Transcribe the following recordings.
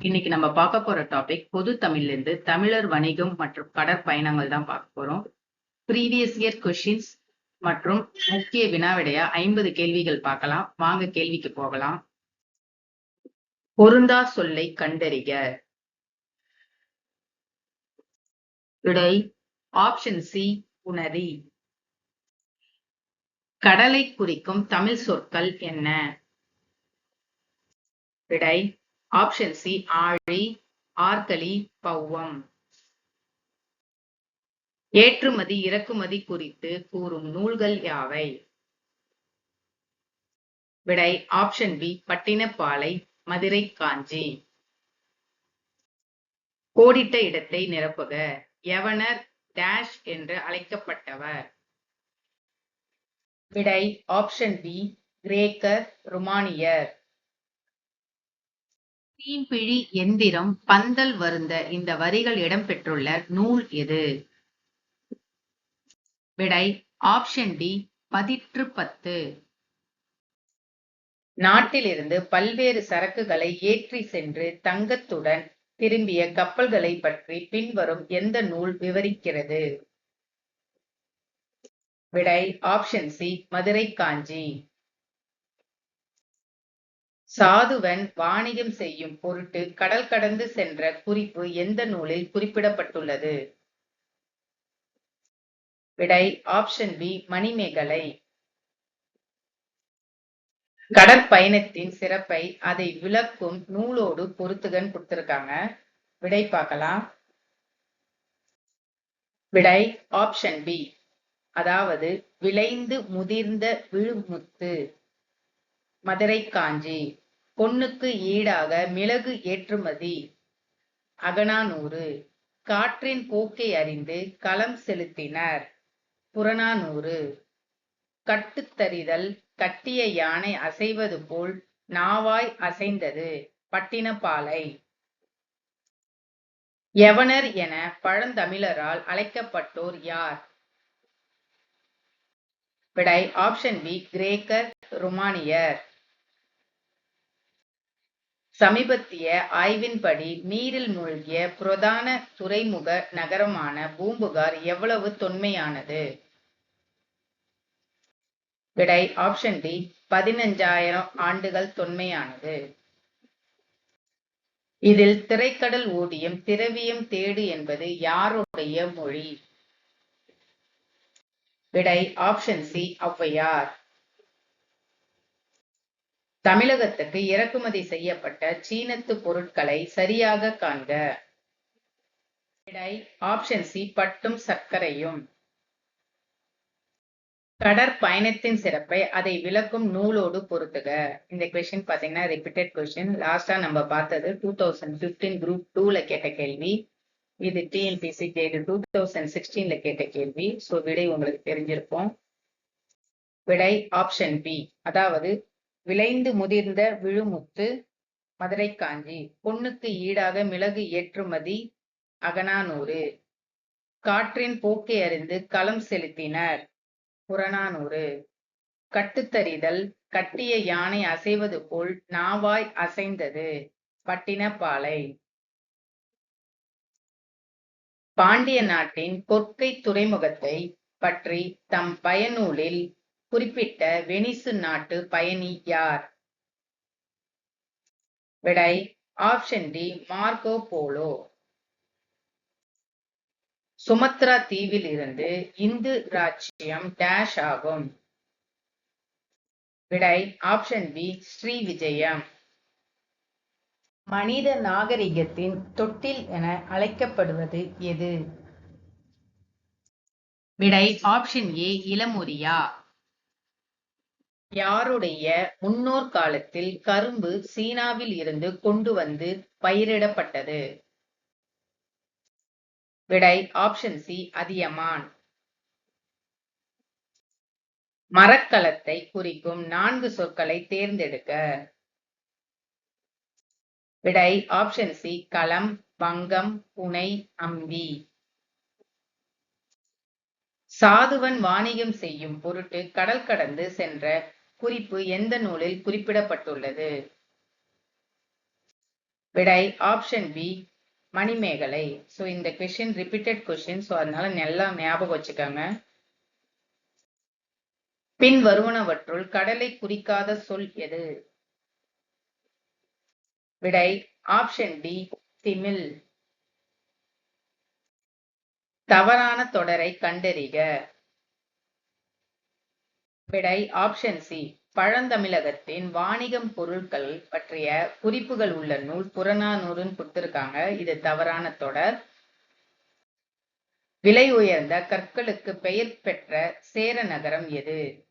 இன்னைக்கு நம்ம பார்க்க போற டாபிக் பொது தமிழ்ல இருந்து தமிழர் வணிகம் மற்றும் கடற்பயணங்கள் தான் பார்க்க போறோம். ப்ரீவியஸ் இயர் கொஷின்ஸ் மற்றும் முக்கிய வினாவிடையா ஐம்பது கேள்விகள் பார்க்கலாம். வாங்க கேள்விக்கு போகலாம். பொருந்தா சொல்லை கண்டறிக. விடை ஆப்ஷன் சி உணரி. கடலை குறிக்கும் தமிழ் சொற்கள் என்ன? விடை ஆப்ஷன் சி ஆழி ஆர்கலி பௌவம். ஏற்றுமதி இறக்குமதி குறித்து கூறும் நூல்கள் யாவை? விடை ஆப்ஷன் பி பட்டினப்பாலை மதுரை காஞ்சி. கோடிட்ட இடத்தை நிரப்புக. எவனர் டேஷ் என்று அழைக்கப்பட்டவர். விடை ஆப்ஷன் பி கிரேக்கர் ருமானியர். தீம்பிழி எந்திரம் பந்தல் வருந்த இந்த வரிகள் இடம்பெற்றுள்ள நூல் எது? விடை ஆப்ஷன் டி பதிற்று பத்து நாட்டிலிருந்து பல்வேறு சரக்குகளை ஏற்றி சென்று தங்கத்துடன் திரும்பிய கப்பல்களை பற்றி பின்வரும் எந்த நூல் விவரிக்கிறது? விடை ஆப்ஷன் சி மதுரை காஞ்சி. சாதுவன் வாணிகம் செய்யும் பொருட்டு கடல் கடந்து சென்ற குறிப்பு எந்த நூலில் குறிப்பிடப்பட்டுள்ளது? விடை ஆப்ஷன் பி மணிமேகலை. கடற்பயணத்தின் சிறப்பை அதை விளக்கும் நூலோடு பொருத்துகன் கொடுத்திருக்காங்க. விடை பார்க்கலாம். விடை ஆப்ஷன் பி அதாவது விளைந்து முதிர்ந்த விழுமுத்து மதுரை காஞ்சி பொன்னுக்கு ஈடாக மிளகு ஏற்றுமதி. அகனானூறு காற்றின் போக்கை அறிந்து களம் செலுத்தினர். புறநானூறு. கட்டுத்தறிதல் கட்டிய யானை அசைவது போல் நாவாய் அசைந்தது. பட்டினப்பாலை. எவனர் என பழந்தமிழரால் அழைக்கப்பட்டோர் யார்? விடை ஆப்ஷன் பி கிரேக்கர் ருமானியர். சமீபத்திய ஆய்வின்படி நீரில் மூழ்கிய பிரதான துறைமுக நகரமான பூம்புகார் எவ்வளவு தொன்மையானது? விடை ஆப்ஷன் டி பதினஞ்சாயிரம் ஆண்டுகள் தொன்மையானது. இதில் திரைக்கடல் ஓடியம் திரவியம் தேடு என்பது யாருடைய மொழி? விடை ஆப்ஷன் சி ஔவையார். தமிழகத்துக்கு இறக்குமதி செய்யப்பட்ட சீனத்து பொருட்களை சரியாக காண்க. விடை ஆப்ஷன் சி பட்டும் சர்க்கரையும். கடற்பயணத்தின் சிறப்பை அதை விளக்கும் நூலோடு பொருத்துக. இந்த கொஸ்டின் பாத்தீங்கன்னா ரிப்பீட்டட் கொஸ்டின் லாஸ்டா நம்ம பார்த்தது டூ தௌசண்ட் பிப்டீன் குரூப் டூல கேட்ட கேள்வி. இது டிஎன்பிசி கேட்டு டூ தௌசண்ட் சிக்ஸ்டீன்ல கேட்ட கேள்வி. ஸோ விடை உங்களுக்கு தெரிஞ்சிருக்கும். விடை ஆப்ஷன் பி. அதாவது விளைந்து முதிர்ந்த விழுமுத்து மதுரை காஞ்சி பொண்ணுக்கு ஈடாக மிளகு ஏற்றுமதி அகனானூறு காற்றின் போக்கை அறிந்து களம் செலுத்தினர். புறநானூறு. கட்டுத்தறிதல் கட்டிய யானை அசைவது போல் நாவாய் அசைந்தது. பட்டினப்பாலை. பாண்டிய நாட்டின் கொற்கை துறைமுகத்தை பற்றி தம் பயனூலில் குறிப்பிட்ட வெனிசு நாட்டு பயணி யார்? விடை option D Marco Polo. Sumatra தீவில் இருந்து இந்து ராஜ்யம் டேஷ் ஆகும். விடை ஆப்ஷன் பி ஸ்ரீ விஜயம். மனித நாகரிகத்தின் தொட்டில் என அழைக்கப்படுவது எது? விடை ஆப்ஷன் ஏ இளமுரியா. யாருடைய முன்னோர் காலத்தில் கரும்பு சீனாவில் இருந்து கொண்டு வந்து பயிரிடப்பட்டது? விடை ஆப்ஷன் சி அதியமான். மரக்கலத்தை குறிக்கும் நான்கு சொற்களை தேர்ந்தெடுக்க. விடை ஆப்ஷன் சி களம் வங்கம் புனை அம்பி. சாதுவன் வாணிகம் செய்யும் பொருட்டு கடல் கடந்து சென்ற குறிப்பு எந்த நூலில் குறிப்பிடப்பட்டுள்ளது? விடை ஆப்ஷன் பி மணிமேகலை. சோ இந்த கொஷின் ரிப்பீட்டட் கொஷின் ஸோ அதனால நல்லா ஞாபகம் வச்சுக்கோங்க. பின் வருவனவற்றுள் கடலை குறிக்காத சொல் எது? விடை ஆப்ஷன் டி திமில். தவறான தொடரை கண்டறிக. விடை ஆப்ஷன் சி பழந்தமிழகத்தின் வாணிகம் பொருட்கள் பற்றிய குறிப்புகள் உள்ள நூல் புறநானூறுன்னு கொடுத்திருக்காங்க. இது தவறான தொடர். விலை உயர்ந்த கற்களுக்கு பெயர் பெற்ற சேர நகரம் எது?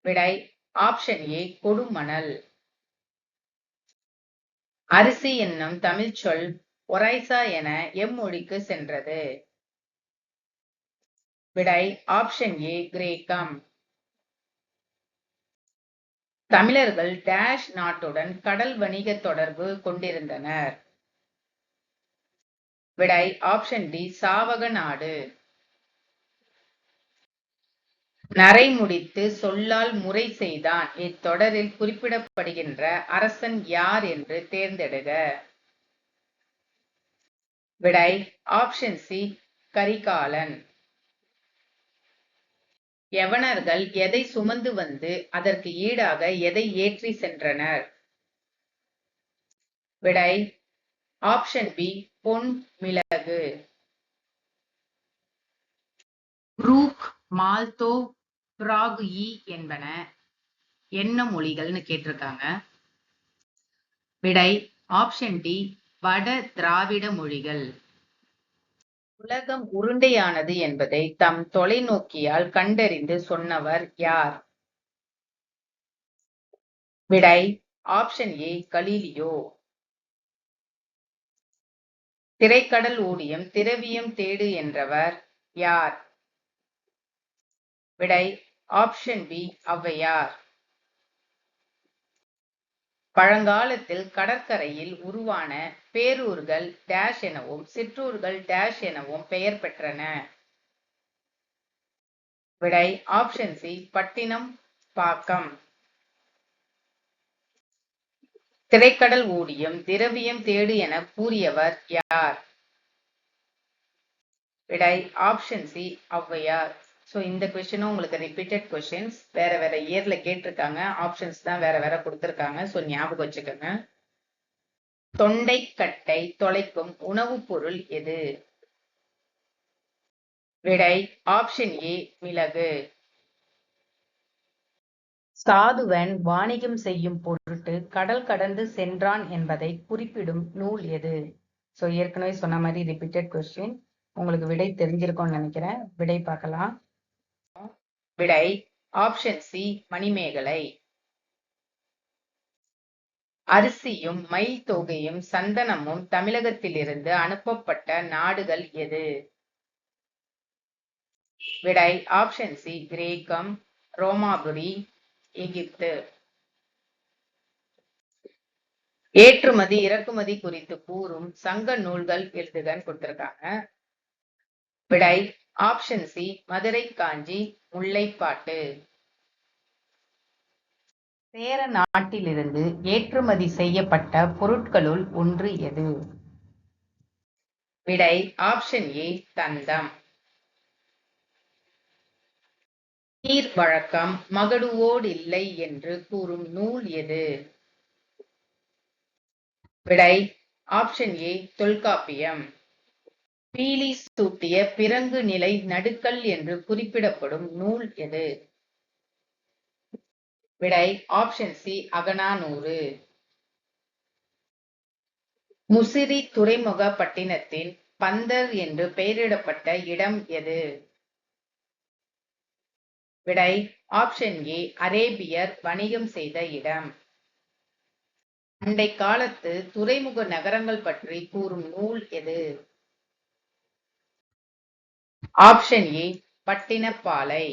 விடை ஆப்ஷன் ஏ கொடுமணல். அரிசி என்னும் தமிழ் சொல் ஒரைசா என எம்மொழிக்கு சென்றது. விடை ஆப்ஷன் ஏ கிரேக்கம். தமிழர்கள் டேஷ் நாட்டுடன் கடல் வணிக தொடர்பு கொண்டிருந்தனர். விடை ஆப்ஷன் டி சாவக நாடு. நரை முடித்து சொல்லால் முறை செய்தான். இத்தொடரில் குறிப்பிடப்படுகின்ற அரசன் யார் என்று தேர்ந்தெடுக. விடை ஆப்ஷன் சி கரிகாலன். யவனர்கள் எதை சுமந்து வந்து அதற்கு ஈடாக எதை ஏற்றி சென்றனர்? விடை ஆப்ஷன் பி பொன் மிளகு. ரூக் மால்தோ பிராகு என்பன என்ன மொழிகள்னு கேட்டிருக்காங்க. விடை ஆப்ஷன் டி வட திராவிட மொழிகள். உலகம் உருண்டையானது என்பதை தம் தொலைநோக்கியால் கண்டறிந்து சொன்னவர் யார்? விடை ஆப்ஷன் ஏ கலீலியோ. திரைக்கடல் ஊடியம் திரவியம் தேடு என்றவர் யார்? விடை ஆப்ஷன் பி ஔவையார். பழங்காலத்தில் கடற்கரையில் உருவான பேரூர்கள் டேஷ் எனவும் சிற்றூர்கள் டேஷ் எனவும் பெயர் பெற்றன. விடை ஆப்ஷன் சி பட்டினம் பாக்கம். திரைக்கடல் ஊடியும் திரவியம் தேடு என கூறியவர் யார்? விடை ஆப்ஷன் சி ஔவையார். ஸோ இந்த கொஷினும் உங்களுக்கு ரிப்பீட்டட் கொஷின்ஸ் வேற வேற இயர்ல கேட்டிருக்காங்க. ஆப்ஷன்ஸ் தான் வேற வேற கொடுத்துருக்காங்க. ஸோ ஞாபகம் வச்சுக்கோங்க. தொண்டைக்கட்டை தொலைக்கும் உணவுப் பொருள் எது? விடை ஆப்ஷன் ஏ மிளகு. சாதுவன் வாணிகம் செய்யும் பொருட்டு கடல் கடந்து சென்றான் என்பதை குறிப்பிடும் நூல் எது? ஸோ ஏற்கனவே சொன்ன மாதிரி ரிப்பீட்டட் கொஸ்டின் உங்களுக்கு விடை தெரிஞ்சிருக்கும்னு நினைக்கிறேன். விடை பார்க்கலாம். விடை ஆப்ஷன் சி மணிமேகலை. அரிசியும் மயில் தொகையும் சந்தனமும் தமிழகத்திலிருந்து அனுப்பப்பட்ட நாடுகள் எது? விடை ஆப்ஷன் சி கிரேக்கம் ரோமாபுரி எகிப்து. ஏற்றுமதி இறக்குமதி குறித்து கூறும் சங்க நூல்கள் எழுதுகன்னு கொடுத்திருக்காங்க. விடை ஆப்ஷன் சி மதுரை காஞ்சி முல்லைப்பாட்டு. சேர நாட்டிலிருந்து ஏற்றுமதி செய்யப்பட்ட பொருட்களுள் ஒன்று எது? விடை ஆப்ஷன் ஏ தந்தம். நீர் வழக்கம் மகடுவோடு இல்லை என்று கூறும் நூல் எது? விடை ஆப்ஷன் ஏ தொல்காப்பியம். பீலி சூட்டிய பிறங்கு நிலை நடுக்கல் என்று குறிப்பிடப்படும் நூல் எது? விடை ஆப்ஷன் சி அகனானூறு முசிறி துறைமுக பட்டினத்தின் பந்தர் என்று பெயரிடப்பட்ட இடம் எது? விடை ஆப்ஷன் ஏ அரேபியர் வணிகம் செய்த இடம். அண்டை காலத்து துறைமுக நகரங்கள் பற்றி கூறும் நூல் எது? Option A Pattinappalai.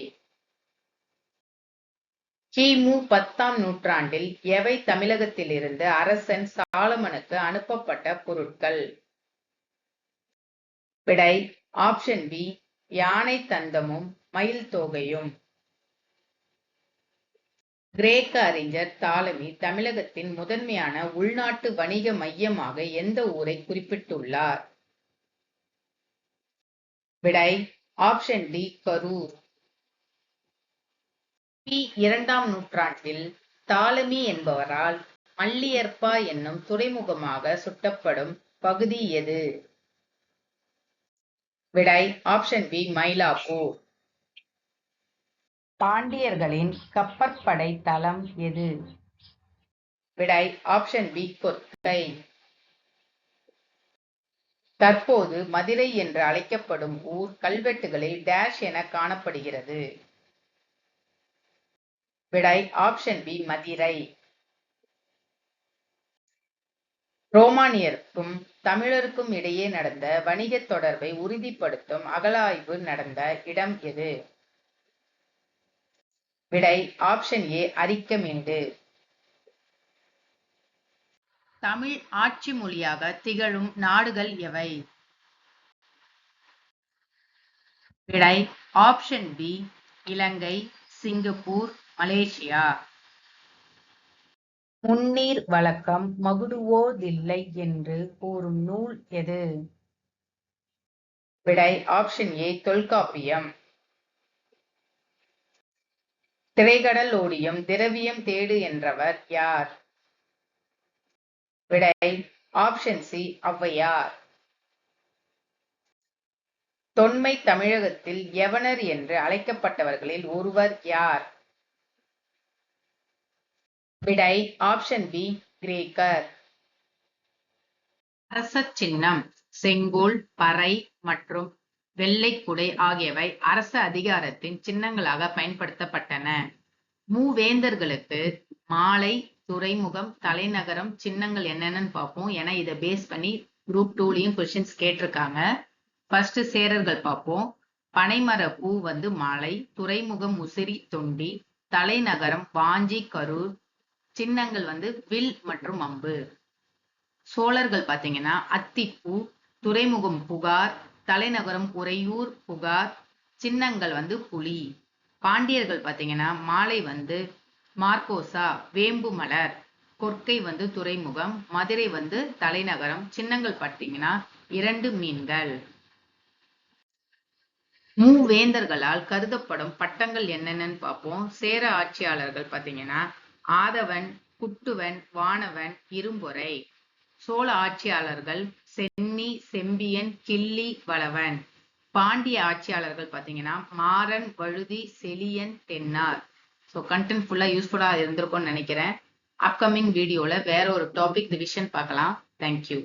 கிமு பத்தாம் நூற்றாண்டில் எவை தமிழகத்திலிருந்து அரசன் சாலமனுக்கு அனுப்பப்பட்ட பொருட்கள்? விடை ஆப்ஷன் பி யானை தந்தமும் மயில் தோகையும். கிரேக்க அறிஞர் தாலமி தமிழகத்தின் முதன்மையான உள்நாட்டு வணிக மையமாக எந்த ஊரை குறிப்பிட்டுள்ளார்? விடை ஆப்ஷன் டி கரூர். பி இரண்டாம் நூற்றாண்டில் தாலமி என்பவரால் மல்லியற்பா என்னும் துறைமுகமாக சுட்டப்படும் பகுதி எது? விடை ஆப்ஷன் பி மயிலாப்பூர். பாண்டியர்களின் கப்பற்படை தளம் எது? விடை ஆப்ஷன் பி கொற்கை தற்போது மதுரை என்று அழைக்கப்படும் ஊர் கல்வெட்டுகளில் டேஷ் என காணப்படுகிறது. விடை ஆப்ஷன் பி மதிரை. ரோமானியருக்கும் தமிழருக்கும் இடையே நடந்த வணிக தொடர்பை உறுதிப்படுத்தும் அகலாய்வு நடந்த இடம் எது? விடை ஆப்ஷன் ஏ அரிக்கமேடு. தமிழ் ஆட்சி மொழியாக திகழும் நாடுகள் எவை? விடை option B Ilangai Singapore Malaysia. முன்னீர் வழக்கம் மகுடுவோதில்லை என்று கூறும் நூல் எது? விடை ஆப்ஷன் ஏ தொல்காப்பியம். திரைகடல் ஓடியும் திரவியம் தேடு என்றவர் யார்? விடை. Option C Avvaiyar. தொன்மை தமிழகத்தில் யவனர் என்று அழைக்கப்பட்டவர்களில் ஒருவர் யார்? விடை ஆப்ஷன் பி கிரேக்கர். அரச சின்னம் செங்கோல் பறை மற்றும் வெள்ளைக்குடை ஆகியவை அரச அதிகாரத்தின் சின்னங்களாக பயன்படுத்தப்பட்டன. மூவேந்தர்களுக்கு மாலை துறைமுகம் தலைநகரம் சின்னங்கள் என்னென்னு பார்ப்போம். ஏன்னா இதை பேஸ் பண்ணி குரூப் டூலையும் கொஸ்டின்ஸ் கேட்டிருக்காங்க. ஃபர்ஸ்ட் சேரர்கள் பார்ப்போம். பனைமர பூ வந்து மாலை துறைமுகம் உசிரி தொண்டி தலைநகரம் வாஞ்சி கரூர் சின்னங்கள் வந்து வில் மற்றும் அம்பு. சோழர்கள் பாத்தீங்கன்னா அத்திப்பூ துறைமுகம் புகார் தலைநகரம் உறையூர் புகார் சின்னங்கள் வந்து புலி. பாண்டியர்கள் பாத்தீங்கன்னா மாலை வந்து மார்க்கோசா வேம்பு மலர் கொற்கை வந்து துறைமுகம் மதுரை வந்து தலைநகரம் சின்னங்கள் பார்த்தீங்கன்னா இரண்டு மீன்கள். மூவேந்தர்களால் கருதப்படும் பட்டங்கள் என்னென்னு பார்ப்போம். சேர ஆட்சியாளர்கள் பார்த்தீங்கன்னா ஆதவன் குட்டுவன் வானவன் இரும்பொறை. சோழ ஆட்சியாளர்கள் சென்னி செம்பியன் கிள்ளி வளவன். பாண்டிய ஆட்சியாளர்கள் பார்த்தீங்கன்னா மாறன் வழுதி செலியன் தென்னார். ஸோ கண்டென்ட் ஃபுல்லாக யூஸ்ஃபுல்லாக இருந்திருக்கும்னு நினைக்கிறேன். அப்கமிங் வீடியோவில் வேற ஒரு டாபிக் டிவிஷன் பார்க்கலாம். தேங்க்யூ